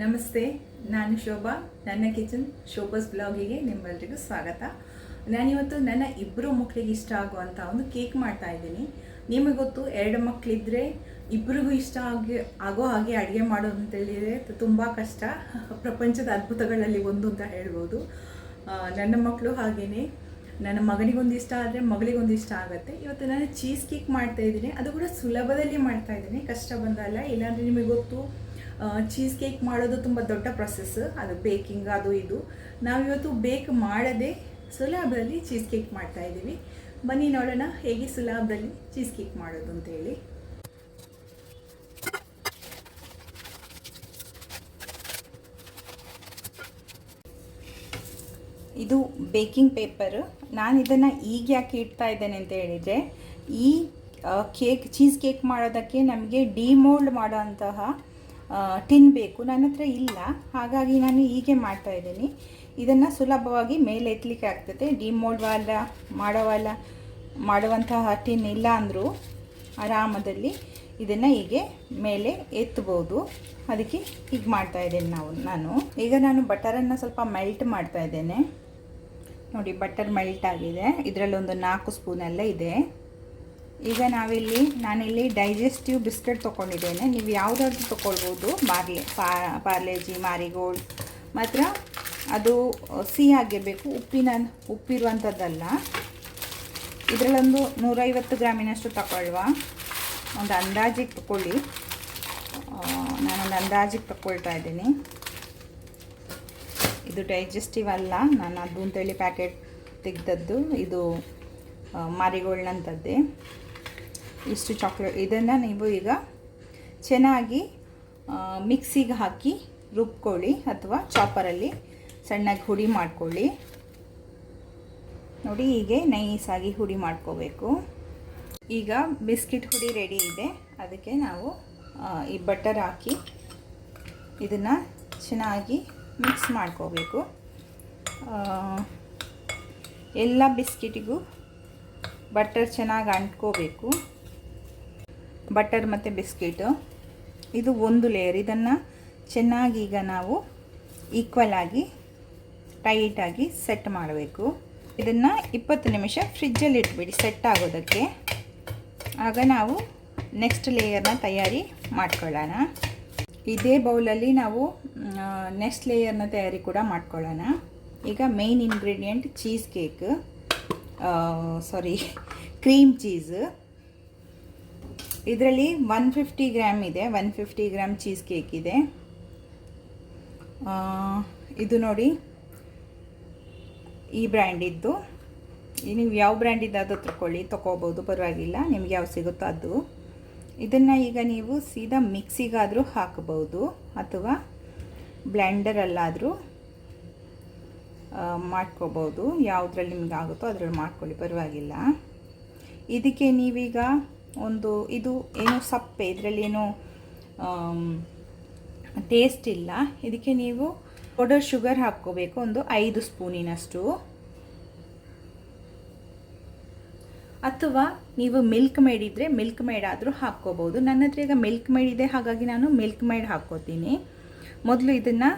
ನಮಸ್ತೆ, ನಾನು ಶೋಭಾ. ನನ್ನ ಕಿಚನ್ ಶೋಭಾಸ್ ಬ್ಲಾಗಿಗೆ ನಿಮ್ಮೆಲ್ಲರಿಗೂ ಸ್ವಾಗತ. ನಾನಿವತ್ತು ನನ್ನ ಇಬ್ಬರು ಮಕ್ಕಳಿಗೆ ಇಷ್ಟ ಆಗುವಂಥ ಒಂದು ಕೇಕ್ ಮಾಡ್ತಾ ಇದ್ದೀನಿ. ನಿಮಗೆ ಗೊತ್ತು, ಎರಡು ಮಕ್ಕಳಿದ್ದರೆ ಇಬ್ಬರಿಗೂ ಇಷ್ಟ ಆಗಿ, ಆಗೋ ಹಾಗೆ ಅಡುಗೆ ಮಾಡೋದು ಅಂತ ಹೇಳಿದರೆ ತುಂಬ ಕಷ್ಟ. ಪ್ರಪಂಚದ ಅದ್ಭುತಗಳಲ್ಲಿ ಒಂದು ಅಂತ ಹೇಳ್ಬೋದು. ನನ್ನ ಮಕ್ಕಳು ಹಾಗೆಯೇ ನನ್ನ ಮಗನಿಗೊಂದು ಇಷ್ಟ ಆದರೆ ಮಗಳಿಗೊಂದು ಇಷ್ಟ ಆಗುತ್ತೆ. ಇವತ್ತು ನಾನು ಚೀಸ್ ಕೇಕ್ ಮಾಡ್ತಾ ಇದ್ದೀನಿ. ಅದು ಕೂಡ ಸುಲಭದಲ್ಲಿ ಮಾಡ್ತಾ ಇದ್ದೀನಿ. ಕಷ್ಟ ಬಂದಲ್ಲ ಇಲ್ಲಾಂದರೆ ನಿಮಗೆ ಗೊತ್ತು ಚೀಸ್ ಕೇಕ್ ಮಾಡೋದು ತುಂಬ ದೊಡ್ಡ ಪ್ರೊಸೆಸ್ ಅದು ಬೇಕಿಂಗ್ ಅದು ಇದು. ನಾವಿವತ್ತು ಬೇಕ್ ಮಾಡದೆ ಸುಲಭದಲ್ಲಿ ಚೀಸ್ ಕೇಕ್ ಮಾಡ್ತಾ ಇದ್ದೀವಿ. ಬನ್ನಿ ನೋಡೋಣ ಹೇಗೆ ಸುಲಭದಲ್ಲಿ ಚೀಸ್ ಕೇಕ್ ಮಾಡೋದು ಅಂತೇಳಿ ಇದು ಬೇಕಿಂಗ್ ಪೇಪರ್ ನಾನು ಇದನ್ನು ಈಗ ಯಾಕೆ ಇಡ್ತಾ ಇದ್ದೇನೆ ಅಂತ ಹೇಳಿದರೆ, ಈ ಕೇಕ್ ಚೀಸ್ ಕೇಕ್ ಮಾಡೋದಕ್ಕೆ ನಮಗೆ ಡಿಮೋಲ್ಡ್ ಮಾಡೋಂತಹ ಟಿನ್ ಬೇಕು ನನ್ನ ಹತ್ರ ಇಲ್ಲ. ಹಾಗಾಗಿ ನಾನು ಹೀಗೆ ಮಾಡ್ತಾ ಇದ್ದೀನಿ. ಇದನ್ನು ಸುಲಭವಾಗಿ ಮೇಲೆ ಎತ್ತಲಿಕ್ಕೆ ಆಗ್ತದೆ. ಡಿಮೋಲ್ಡ್ ವಾಲ ಮಾಡೋವಲ್ಲ ಮಾಡುವಂತಹ ಟಿನ್ ಇಲ್ಲ ಅಂದರೂ ಆರಾಮದಲ್ಲಿ ಇದನ್ನು ಹೀಗೆ ಮೇಲೆ ಎತ್ತಬಹುದು ಅದಕ್ಕೆ ಹೀಗೆ ಮಾಡ್ತಾ ಇದ್ದೇನೆ ನಾವು, ನಾನು. ಈಗ ನಾನು ಬಟರನ್ನು ಸ್ವಲ್ಪ ಮೆಲ್ಟ್ ಮಾಡ್ತಾ ಇದ್ದೇನೆ. ನೋಡಿ, ಬಟರ್ ಮೆಲ್ಟ್ ಆಗಿದೆ. ಇದರಲ್ಲಿ ಒಂದು ನಾಲ್ಕು ಸ್ಪೂನ್ ಎಲ್ಲ ಇದೆ. ಈಗ ನಾವಿಲ್ಲಿ ನಾನಿಲ್ಲಿ ಡೈಜೆಸ್ಟಿವ್ ಬಿಸ್ಕೆಟ್ ತೊಗೊಂಡಿದ್ದೇನೆ ನೀವು ಯಾವುದಾದ್ರೂ ತೊಗೊಳ್ಬೋದು ಮಾರ್ಲೆ ಪಾರ್ಲೆಜಿ, ಮಾರಿಗೋಲ್ಡ್. ಮಾತ್ರ ಅದು ಸಿಹಿ ಆಗಿರಬೇಕು. ಉಪ್ಪಿನ ಉಪ್ಪಿರುವಂಥದ್ದಲ್ಲ. ಇದರಲ್ಲೊಂದು ನೂರೈವತ್ತು ಗ್ರಾಮಿನಷ್ಟು ತಗೊಳ್ಳುವ. ಒಂದು ಅಂದಾಜಿಗೆ ತಗೊಳ್ಳಿ ನಾನೊಂದು ಅಂದಾಜಿಗೆ ತಗೊಳ್ತಾ ಇದ್ದೀನಿ. ಇದು ಡೈಜೆಸ್ಟಿವ್ ಅಲ್ಲ. ನಾನು ಅದು ಅಂತೇಳಿ ಪ್ಯಾಕೆಟ್ ತೆಗೆದದ್ದು. ಇದು ಮಾರಿಗೋಲ್ಡ್ನಂಥದ್ದೇ ಇಷ್ಟು ಚಾಕ್ಲೇಟ್ ಇದನ್ನು ನೀವು ಈಗ ಚೆನ್ನಾಗಿ ಮಿಕ್ಸಿಗೆ ಹಾಕಿ ರುಬ್ಕೊಳ್ಳಿ ಅಥವಾ ಚಾಪರಲ್ಲಿ ಸಣ್ಣಗೆ ಹುಡಿ ಮಾಡ್ಕೊಳ್ಳಿ. ನೋಡಿ, ಹೀಗೆ ನೈಸಾಗಿ ಹುಡಿ ಮಾಡ್ಕೋಬೇಕು. ಈಗ ಬಿಸ್ಕಿಟ್ ಹುಡಿ ರೆಡಿ ಇದೆ. ಅದಕ್ಕೆ ನಾವು ಈ ಬಟರ್ ಹಾಕಿ ಇದನ್ನು ಚೆನ್ನಾಗಿ ಮಿಕ್ಸ್ ಮಾಡ್ಕೋಬೇಕು. ಎಲ್ಲ ಬಿಸ್ಕಿಟಿಗೂ ಬಟರ್ ಚೆನ್ನಾಗಿ ಅಂಟ್ಕೋಬೇಕು. ಬಟರ್ ಮತ್ತು ಬಿಸ್ಕಿಟು. ಇದು ಒಂದು ಲೇಯರ್ ಇದನ್ನು ಚೆನ್ನಾಗಿ ಈಗ ನಾವು ಈಕ್ವಲ್ ಆಗಿ ಟೈಟಾಗಿ ಸೆಟ್ ಮಾಡಬೇಕು. ಇದನ್ನು ಇಪ್ಪತ್ತು ನಿಮಿಷ ಫ್ರಿಜ್ಜಲ್ಲಿ ಇಟ್ಬಿಡಿ ಸೆಟ್ ಆಗೋದಕ್ಕೆ. ಆಗ ನಾವು ನೆಕ್ಸ್ಟ್ ಲೇಯರ್ನ ತಯಾರಿ ಮಾಡ್ಕೊಳ್ಳೋಣ. ಇದೇ ಬೌಲಲ್ಲಿ ನಾವು ನೆಕ್ಸ್ಟ್ ಲೇಯರ್ನ ತಯಾರಿ ಕೂಡ ಮಾಡ್ಕೊಳ್ಳೋಣ. ಈಗ main ingredient cheese cake sorry cream cheese ಇದರಲ್ಲಿ ಒನ್ ಫಿಫ್ಟಿ ಗ್ರಾಮ್ ಇದೆ one fifty gram cheese cake ಇದೆ. ಇದು ನೋಡಿ, ಈ ಬ್ರ್ಯಾಂಡಿದ್ದು ನೀವು ಯಾವ ಬ್ರ್ಯಾಂಡಿದ್ದು ತಗೊಳ್ಳಿ ತೊಗೋಬೋದು, ಪರವಾಗಿಲ್ಲ, ನಿಮ್ಗೆ ಯಾವ ಸಿಗುತ್ತೋ ಅದು. ಇದನ್ನು ಈಗ ನೀವು ಸೀದಾ ಮಿಕ್ಸಿಗಾದರೂ ಹಾಕಬಹುದು ಅಥವಾ ಬ್ಲೆಂಡರಲ್ಲಾದರೂ ಮಾಡ್ಕೋಬೋದು. ಯಾವುದ್ರಲ್ಲಿ ನಿಮ್ಗೆ ಆಗುತ್ತೋ ಅದರಲ್ಲಿ ಮಾಡ್ಕೊಳ್ಳಿ, ಪರವಾಗಿಲ್ಲ. ಇದಕ್ಕೆ ನೀವೀಗ ಒಂದು ಇದು ಏನು ಸಪ್ಪೆ, ಇದರಲ್ಲಿ ಏನು ಟೇಸ್ಟ್ ಇಲ್ಲ. ಇದಕ್ಕೆ ನೀವು ಪೌಡರ್ ಶುಗರ್ ಹಾಕ್ಕೋಬೇಕು, ಒಂದು ಐದು ಸ್ಪೂನಿನಷ್ಟು. ಅಥವಾ ನೀವು ಮಿಲ್ಕ್ ಮೇಡ್ ಇದ್ದರೆ ಮಿಲ್ಕ್ ಮೇಡ್ ಆದರೂ ಹಾಕ್ಕೋಬೋದು. ನನ್ನ ಹತ್ರ ಈಗ ಮಿಲ್ಕ್ ಮೇಡ್ ಇದೆ, ಹಾಗಾಗಿ ನಾನು ಮಿಲ್ಕ್ ಮೇಡ್ ಹಾಕ್ಕೋತೀನಿ. ಮೊದಲು ಇದನ್ನು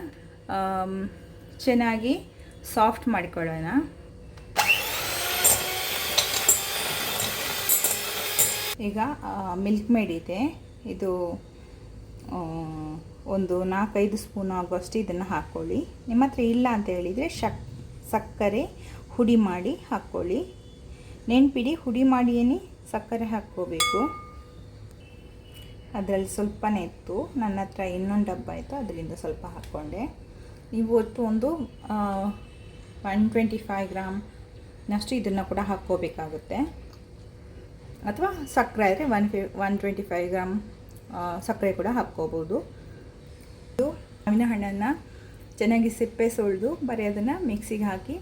ಚೆನ್ನಾಗಿ ಸಾಫ್ಟ್ ಮಾಡ್ಕೊಳ್ಳೋಣ. ಈಗ ಮಿಲ್ಕ್ ಮೇಡ್ ಇದೆ. ಇದು ಒಂದು ನಾಲ್ಕೈದು ಸ್ಪೂನ್ ಆಗುವಷ್ಟು ಇದನ್ನು ಹಾಕ್ಕೊಳ್ಳಿ ನಿಮ್ಮ ಹತ್ರ ಇಲ್ಲ ಅಂತ ಹೇಳಿದರೆ ಶಕ್, ಸಕ್ಕರೆ ಹುಡಿ ಮಾಡಿ ಹಾಕ್ಕೊಳ್ಳಿ ನೆನ್ಪಿಡಿ, ಹುಡಿ ಮಾಡಿಯೇ ಸಕ್ಕರೆ ಹಾಕ್ಕೋಬೇಕು. ಅದರಲ್ಲಿ ಸ್ವಲ್ಪನೇ ಇತ್ತು ನನ್ನ ಹತ್ರ ಇನ್ನೊಂದು ಡಬ್ಬ ಇತ್ತು, ಅದರಿಂದ ಸ್ವಲ್ಪ ಹಾಕ್ಕೊಂಡೆ. ನೀವು ಒಟ್ಟು ಒಂದು ಒನ್ ಟ್ವೆಂಟಿ ಫೈವ್ ಗ್ರಾಮ್ನಷ್ಟು ಇದನ್ನು ಕೂಡ ಹಾಕ್ಕೋಬೇಕಾಗುತ್ತೆ. ಅಥವಾ ಸಕ್ಕರೆ ಆದರೆ ಒನ್ ಫಿ ಒನ್ ಟ್ವೆಂಟಿ ಫೈವ್ ಗ್ರಾಮ್ ಸಕ್ಕರೆ ಕೂಡ ಹಾಕ್ಕೋಬೋದು. ಇದು ಮಾವಿನ ಹಣ್ಣನ್ನು ಚೆನ್ನಾಗಿ ಸಿಪ್ಪೆ ಸುಳಿದು ಬರೀ ಅದನ್ನು ಮಿಕ್ಸಿಗೆ ಹಾಕಿ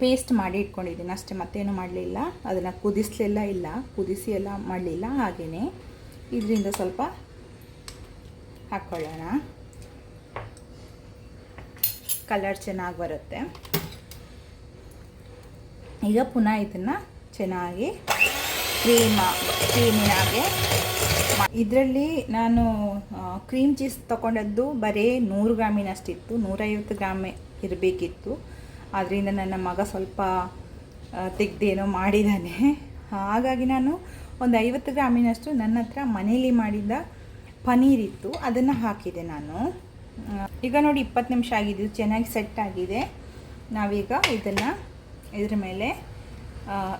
ಪೇಸ್ಟ್ ಮಾಡಿ ಇಟ್ಕೊಂಡಿದ್ದೀನಿ. ಅಷ್ಟೇ, ಮತ್ತೇನು ಮಾಡಲಿಲ್ಲ. ಅದನ್ನು ಕುದಿಸಲಿಲ್ಲ ಇಲ್ಲ. ಕುದಿಸಿ ಎಲ್ಲ ಮಾಡಲಿಲ್ಲ ಹಾಗೆಯೇ ಇದರಿಂದ ಸ್ವಲ್ಪ ಹಾಕ್ಕೊಳ್ಳೋಣ ಕಲರ್ ಚೆನ್ನಾಗಿ ಬರುತ್ತೆ. ಈಗ ಪುನಃ ಇದನ್ನು ಚೆನ್ನಾಗಿ ಕ್ರೀಮ್ ಕ್ರೀಮಿನಾಗೆ ಇದರಲ್ಲಿ ನಾನು ಕ್ರೀಮ್ ಚೀಸ್ ತಗೊಂಡದ್ದು ಬರೀ ನೂರು ಗ್ರಾಮಿನಷ್ಟಿತ್ತು, ನೂರೈವತ್ತು ಗ್ರಾಮ್ ಇರಬೇಕಿತ್ತು. ಆದ್ದರಿಂದ ನನ್ನ ಮಗ ಸ್ವಲ್ಪ ತೆಗ್ದೇನೋ ಮಾಡಿದ್ದಾನೆ ಹಾಗಾಗಿ ನಾನು ಒಂದು ಐವತ್ತು ಗ್ರಾಮಿನಷ್ಟು ನನ್ನ ಹತ್ರ ಮನೇಲಿ ಮಾಡಿದ ಪನೀರ್ ಇತ್ತು, ಅದನ್ನು ಹಾಕಿದೆ ನಾನು. ಈಗ ನೋಡಿ ಇಪ್ಪತ್ತು ನಿಮಿಷ ಆಗಿದ್ದು ಚೆನ್ನಾಗಿ ಸೆಟ್ ಆಗಿದೆ. ನಾವೀಗ ಇದನ್ನು ಇದ್ರ ಮೇಲೆ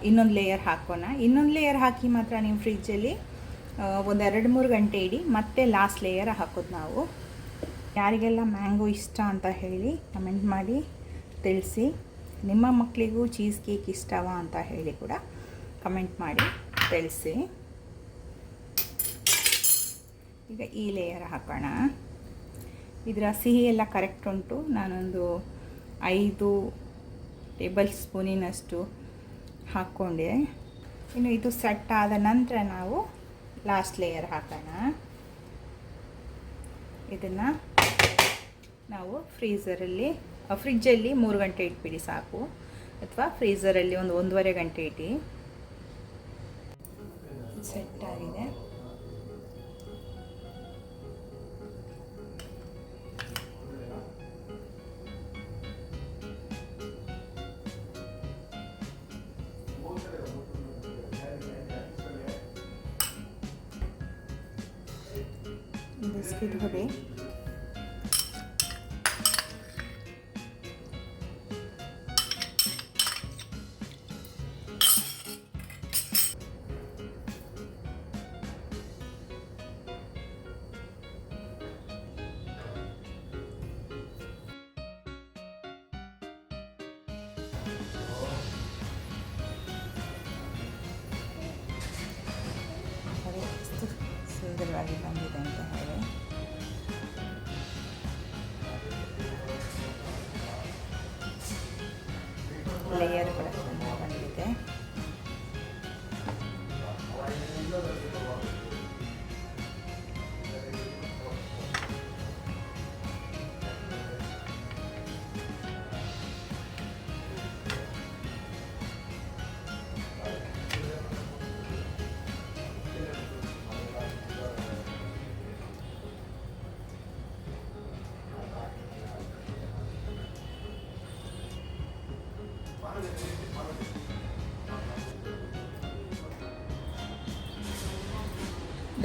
ಇನ್ನೊಂದು ಲೇಯರ್ ಹಾಕೋಣ. ಇನ್ನೊಂದು ಲೇಯರ್ ಹಾಕಿ ಮಾತ್ರ ನೀವು ಫ್ರಿಜ್ಜಲ್ಲಿ ಒಂದು ಎರಡು ಮೂರು ಗಂಟೆ ಇಡಿ, ಮತ್ತೆ ಲಾಸ್ಟ್ ಲೇಯರ್ ಹಾಕೋದು ನಾವು. ಯಾರಿಗೆಲ್ಲ ಮ್ಯಾಂಗೋ ಇಷ್ಟ ಅಂತ ಹೇಳಿ ಕಮೆಂಟ್ ಮಾಡಿ, ತಿಳಿಸಿ. ನಿಮ್ಮ ಮಕ್ಕಳಿಗೂ ಚೀಸ್ ಕೇಕ್ ಇಷ್ಟವಾ ಅಂತ ಹೇಳಿ ಕೂಡ ಕಮೆಂಟ್ ಮಾಡಿ, ತಿಳಿಸಿ. ಈಗ ಈ ಲೇಯರ್ ಹಾಕೋಣ. ಇದರ ಸಿಹಿ ಎಲ್ಲ ಕರೆಕ್ಟ್ ಉಂಟು. ನಾನೊಂದು ಐದು ಟೇಬಲ್ ಸ್ಪೂನಿನಷ್ಟು ಹಾಕ್ಕೊಂಡೆ. ಇನ್ನು ಇದು ಸೆಟ್ ಆದ ನಂತರ ನಾವು ಲಾಸ್ಟ್ ಲೇಯರ್ ಹಾಕೋಣ. ಇದನ್ನು ನಾವು ಫ್ರೀಝರಲ್ಲಿ ಫ್ರಿಜ್ಜಲ್ಲಿ ಮೂರು ಗಂಟೆ ಇಟ್ಬಿಡಿ ಸಾಕು. ಅಥವಾ ಫ್ರೀಝರಲ್ಲಿ ಒಂದು ಒಂದೂವರೆ ಗಂಟೆ ಇಟ್ಟು ಸೆಟ್ ಆಗಿದೆ. ಬಿಸ್ಕಿಟ್ ಹೊಡಿ ನೋಡಿ ಎಷ್ಟು ಸುಂದರವಾಗಿ ಬಂದಿದೆ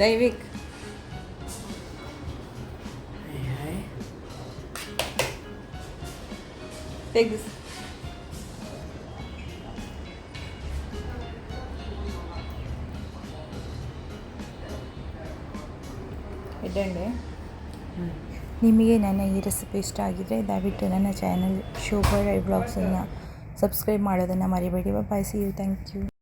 ದೈವಿಕ್. Take this. ಇಡ್ಡಂಡೆ ನಿಮಗೆ ನನ್ನ ಈ ರೆಸಿಪಿ ಇಷ್ಟ ಆಗಿದ್ದರೆ ದಯವಿಟ್ಟು ನನ್ನ ಚಾನಲ್ ಶೋಭಾ ರೈ ಬ್ಲಾಗ್ಸನ್ನು ಸಬ್ಸ್ಕ್ರೈಬ್ ಮಾಡೋದನ್ನು ಮರಿಬೇಡಿ. Bye see you thank you